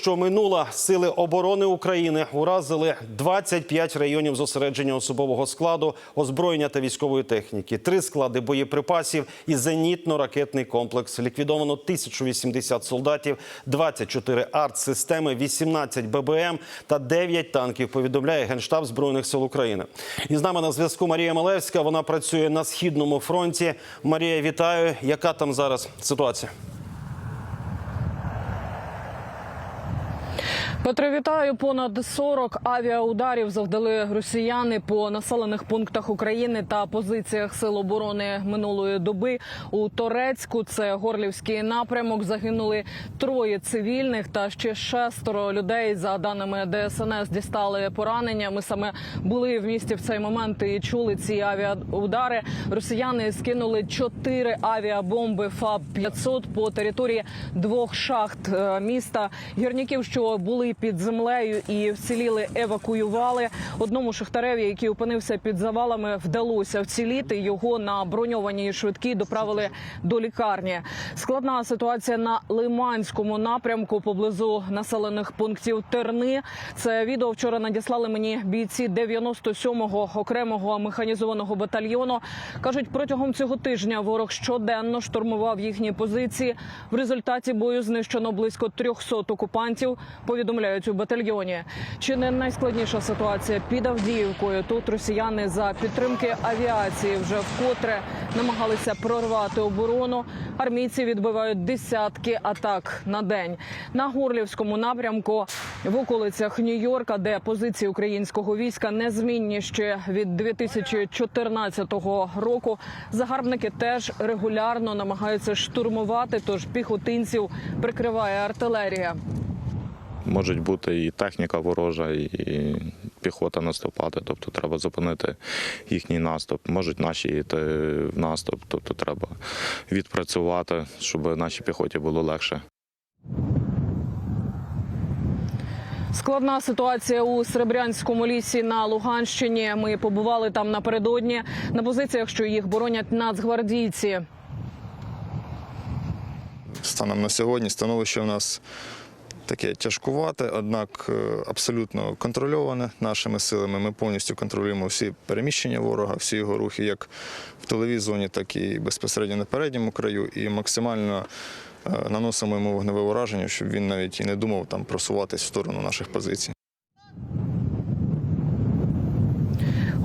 Що минула сили оборони України уразили 25 районів зосередження особового складу, озброєння та військової техніки, три склади боєприпасів і зенітно-ракетний комплекс. Ліквідовано 1080 солдатів, 24 артсистеми, 18 ББМ та 9 танків. Повідомляє генштаб збройних сил України. І з нами на зв'язку Марія Малевська. Вона працює на східному фронті. Марія, вітаю. Яка там зараз ситуація? Петро, вітаю. Понад 40 авіаударів завдали росіяни по населених пунктах України та позиціях сил оборони минулої доби. У Торецьку це горлівський напрямок. Загинули троє цивільних та ще шестеро людей. За даними ДСНС, дістали поранення. Ми саме були в місті в цей момент і чули ці авіаудари. Росіяни скинули чотири авіабомби ФАБ 500 по території двох шахт е, міста. Гірників, що були під землею і вціліли, евакуювали. Одному шахтареві, який опинився під завалами, вдалося вціліти. Його на броньованій швидкій доправили до лікарні. Складна ситуація на Лиманському напрямку поблизу населених пунктів Терни. Це відео вчора надіслали мені бійці 97-го окремого механізованого батальйону. кажуть, протягом цього тижня ворог щоденно штурмував їхні позиції. В результаті бою знищено близько 300 окупантів. Повідомляють у батальйоні. Чи не найскладніша ситуація під Авдіївкою? Тут росіяни за підтримки авіації вже вкотре намагалися прорвати оборону. Армійці відбивають десятки атак на день. На Горлівському напрямку в околицях Нью-Йорка, де позиції українського війська незмінні ще від 2014 року. Загарбники теж регулярно намагаються штурмувати, тож піхотинців прикриває артилерія. Можуть бути і техніка ворожа, і піхота наступати. Тобто треба зупинити їхній наступ. Можуть наші йти в наступ. Тобто треба відпрацювати, щоб нашій піхоті було легше. Складна ситуація у Серебрянському лісі на Луганщині. Ми побували там напередодні на позиціях, що їх боронять нацгвардійці. Станом на сьогодні становище у нас таке тяжкувате, однак е, абсолютно контрольоване нашими силами. Ми повністю контролюємо всі переміщення ворога, всі його рухи, як в тиловій зоні, так і безпосередньо на передньому краю, і максимально е, наносимо йому вогневе ураження, щоб він навіть і не думав там просуватись в сторону наших позицій.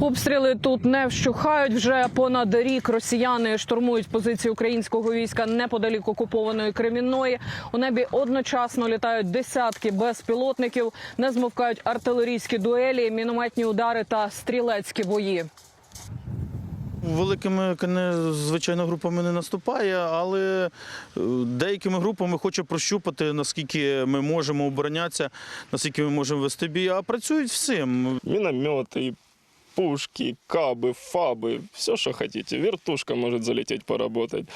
Обстріли тут не вщухають. Вже понад рік росіяни штурмують позиції українського війська неподалік окупованої Кремінної. У небі одночасно літають десятки безпілотників, не змовкають артилерійські дуелі, мінометні удари та стрілецькі бої. Великими звичайно групами не наступає, але е, деякими групами хоче прощупати, наскільки ми можемо оборонятися, наскільки ми можемо вести бій. А працюють всім. минометы, пушки, кабы, фабы, все, что хотите. Вертушка может залететь, поработать.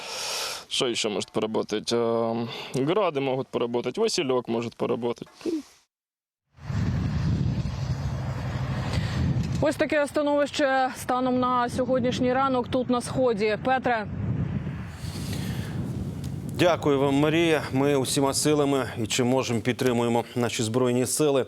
Что еще может поработать? Эм, Грады могут поработать, Василек может поработать. Ось таке становище станом на сьогоднішній ранок тут на сході. Петре, Дякую вам, Марія. Ми усіма силами і чим можемо підтримуємо наші збройні сили.